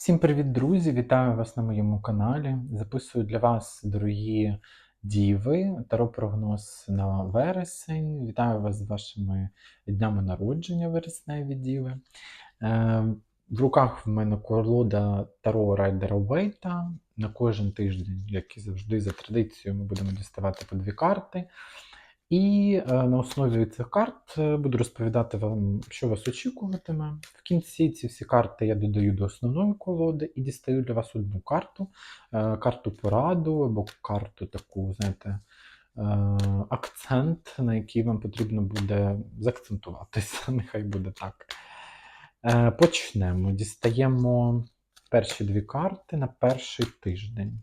Всім привіт, друзі! Вітаю вас на моєму каналі. Записую для вас, дорогі діви, таро-прогноз на вересень. Вітаю вас з вашими днями народження вересневі діви. Е, в руках в мене колода Таро Райдера Вейта. На кожен тиждень, як і завжди, за традицією, ми будемо діставати по дві карти. І е, на основі цих карт е, буду розповідати вам, що вас очікуватиме. В кінці ці всі карти я додаю до основної колоди і дістаю для вас одну карту, е, карту пораду або карту таку, знаєте, акцент, на який вам потрібно буде заакцентуватися. Нехай буде так. Почнемо. Дістаємо перші дві карти на перший тиждень.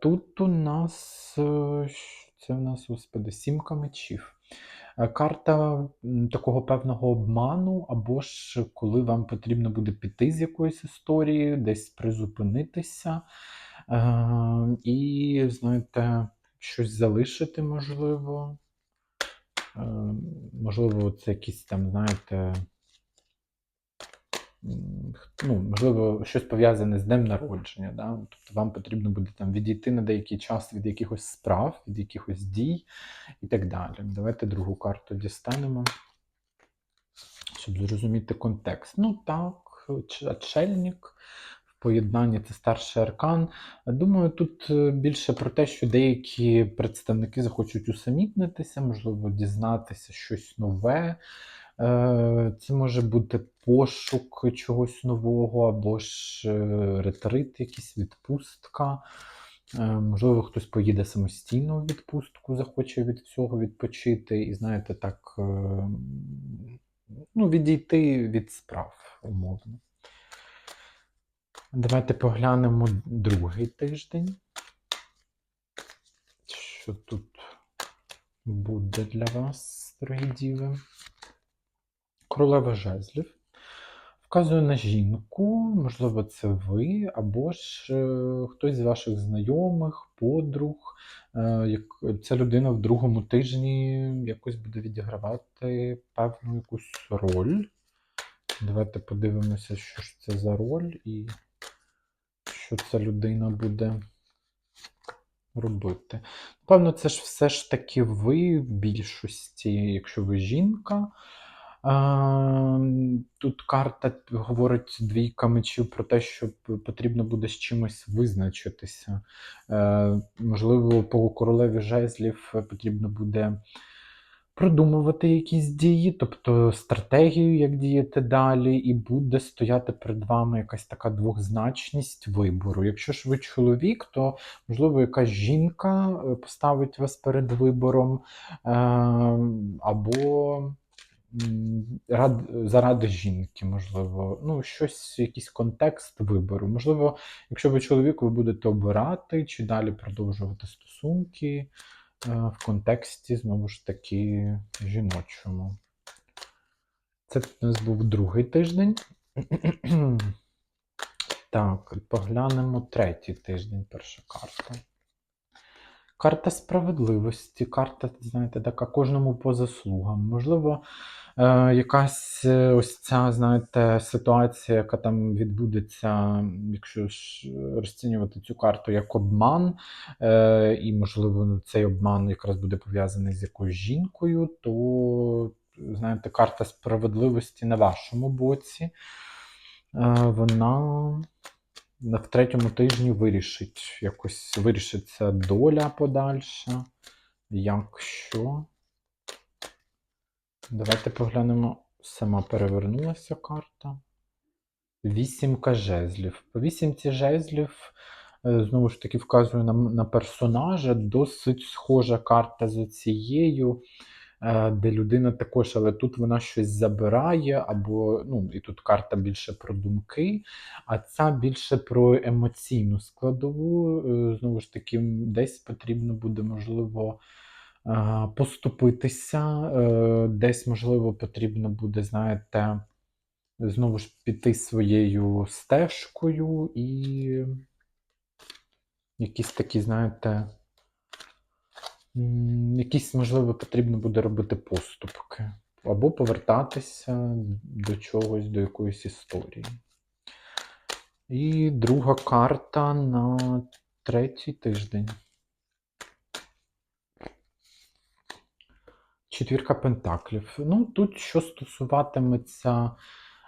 Тут у нас це у нас, господи, сімка мечів. Е, Карта такого певного обману, або ж коли вам потрібно буде піти з якоїсь історії, десь призупинитися, е, і, знаєте, щось залишити, можливо. Е, Можливо, це якісь там, знаєте, ну, можливо, щось пов'язане з днем народження. Да? Тобто вам потрібно буде там відійти на деякий час від якихось справ, від якихось дій і так далі. Давайте другу карту дістанемо, щоб зрозуміти контекст. Ну так, отшельник. В поєднанні це старший аркан. Думаю, тут е, більше про те, що деякі представники захочуть усамітнитися, можливо, дізнатися щось нове. Е, Це може бути пошук чогось нового, або ж е, ретрит, якийсь відпустка. Е, Можливо, хтось поїде самостійно в відпустку, захоче від всього відпочити, і, знаєте, так, ну, відійти від справ, умовно. Давайте поглянемо другий тиждень. Що тут буде для вас, дорогі діви? Королева жезлів. Вказує на жінку, можливо, це ви, або ж е, хтось з ваших знайомих, подруг. Е, ця людина в другому тижні якось буде відігравати певну якусь роль. Давайте подивимося, що ж це за роль і що ця людина буде робити. Напевно, це ж все ж таки ви в більшості, якщо ви жінка. А, Тут карта говорить двійка мечів про те, що потрібно буде з чимось визначитися. Е, Можливо, по королеві жезлів потрібно буде продумувати якісь дії, тобто стратегію, як діяти далі, і буде стояти перед вами якась така двозначність вибору. Якщо ж ви чоловік, то можливо якась жінка е, поставить вас перед вибором, е, або заради жінки, можливо, ну, щось, якийсь контекст вибору. Можливо, якщо ви чоловік, ви будете обирати чи далі продовжувати стосунки е, в контексті, знову ж таки, жіночому. Це у нас був другий тиждень. Так, поглянемо третій тиждень, перша карта. Карта справедливості, карта, знаєте, така кожному по заслугам. Можливо, е, якась е, ось ця, знаєте, ситуація, яка там відбудеться, якщо ж розцінювати цю карту як обман, е, і, можливо, цей обман якраз буде пов'язаний з якоюсь жінкою, то, знаєте, карта справедливості на вашому боці. Е, Вона на- в третьому тижні вирішить якось вирішиться доля подальша. Якщо. Давайте поглянемо. Сама перевернулася карта. Вісімка жезлів. По вісімці жезлів, е, знову ж таки, вказує на, на персонажа. Досить схожа карта з цією, де людина також, але тут вона щось забирає, або, ну, і тут карта більше про думки, а ця більше про емоційну складову. Е, Знову ж таки, десь потрібно буде, можливо, поступитися, е, десь, можливо, потрібно буде, знаєте, знову ж піти своєю стежкою і якісь такі, знаєте, якісь, можливо, потрібно буде робити поступки. або повертатися до чогось, до якоїсь історії. І друга карта на третій тиждень. Четвірка пентаклів. Ну, тут що стосуватиметься.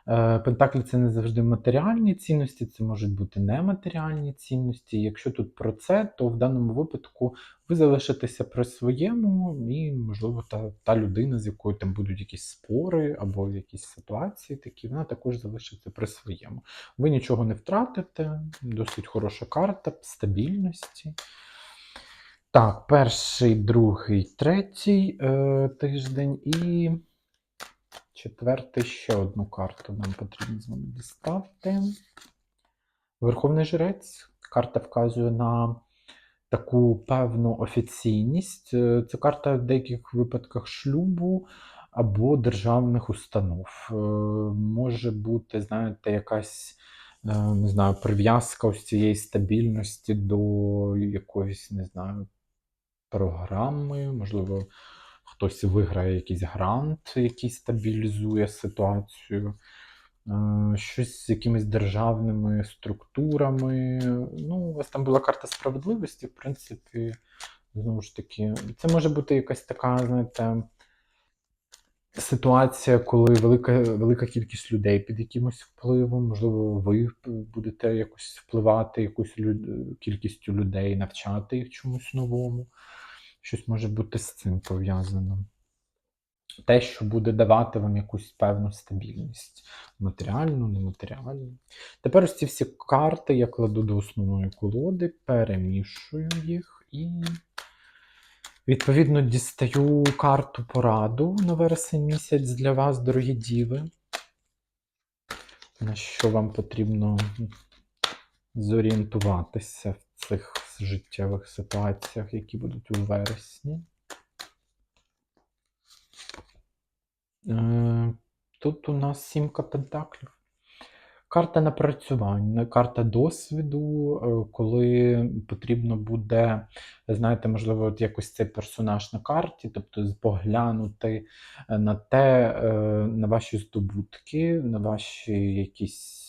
Е, Пентаклі це не завжди матеріальні цінності, це можуть бути нематеріальні цінності. Якщо тут про це, то в даному випадку ви залишитеся при своєму, і, можливо, та, та людина, з якою там будуть якісь спори або якісь ситуації такі, вона також залишиться при своєму. Ви нічого не втратите, досить хороша карта стабільності. Так, перший, другий, третій е, тиждень і четвертий ще одну карту нам потрібно з вами дістати. Верховний жрець. Карта вказує на таку певну офіційність. Е, Це карта в деяких випадках шлюбу або державних установ. Е, Може бути, знаєте, якась е, не знаю, прив'язка ось цієї стабільності до якоїсь, не знаю, програми, можливо, хтось виграє якийсь грант, який стабілізує ситуацію, е, щось з якимись державними структурами. Ну, у вас там була карта справедливості, в принципі, знову ж таки, це може бути якась така, знаєте. Ситуація, коли велика, велика кількість людей під якимось впливом, можливо, ви будете якось впливати якусь лю- кількістю людей, навчати їх чомусь новому. Щось може бути з цим пов'язано. Те, що буде давати вам якусь певну стабільність. Матеріальну, нематеріальну. Тепер ось ці всі карти я кладу до основної колоди, перемішую їх і. Відповідно, дістаю карту пораду на вересень місяць для вас, дорогі діви. На що вам потрібно зорієнтуватися в цих життєвих ситуаціях, які будуть у вересні. Е, Тут у нас сімка пентаклів. Карта напрацювання, карта досвіду, е, коли потрібно буде, знаєте, можливо, от якось цей персонаж на карті, тобто поглянути е, на те, на ваші здобутки, на ваші якісь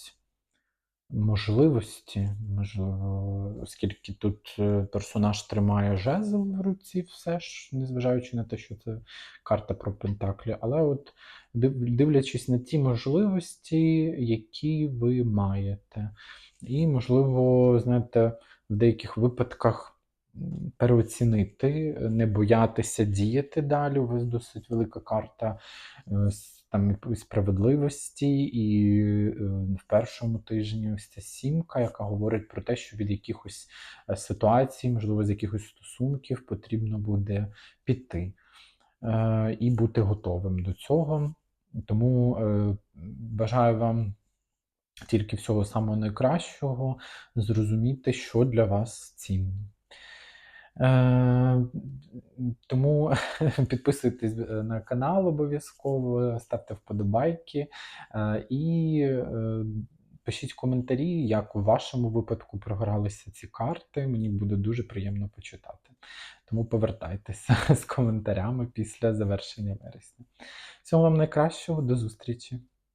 можливості, можливо, оскільки тут е, персонаж тримає жезл в руці, все ж, незважаючи на те, що це карта про Пентаклі, але от дивлячись на ті можливості, які ви маєте. І, можливо, знаєте, в деяких випадках переоцінити, не боятися діяти далі. У вас досить велика карта е, там і справедливості, і е, в першому тижні ось ця сімка, яка говорить про те, що від якихось е, ситуацій, можливо, з якихось стосунків потрібно буде піти і бути готовим до цього. Тому бажаю вам тільки всього самого найкращого, зрозуміти, що для вас цінно. Е, тому підписуйтесь е, на канал обов'язково, ставте вподобайки е, і пишіть коментарі, як у вашому випадку програлися ці карти. Мені буде дуже приємно почитати. Тому повертайтеся з коментарями після завершення вересня. Всього вам найкращого, до зустрічі!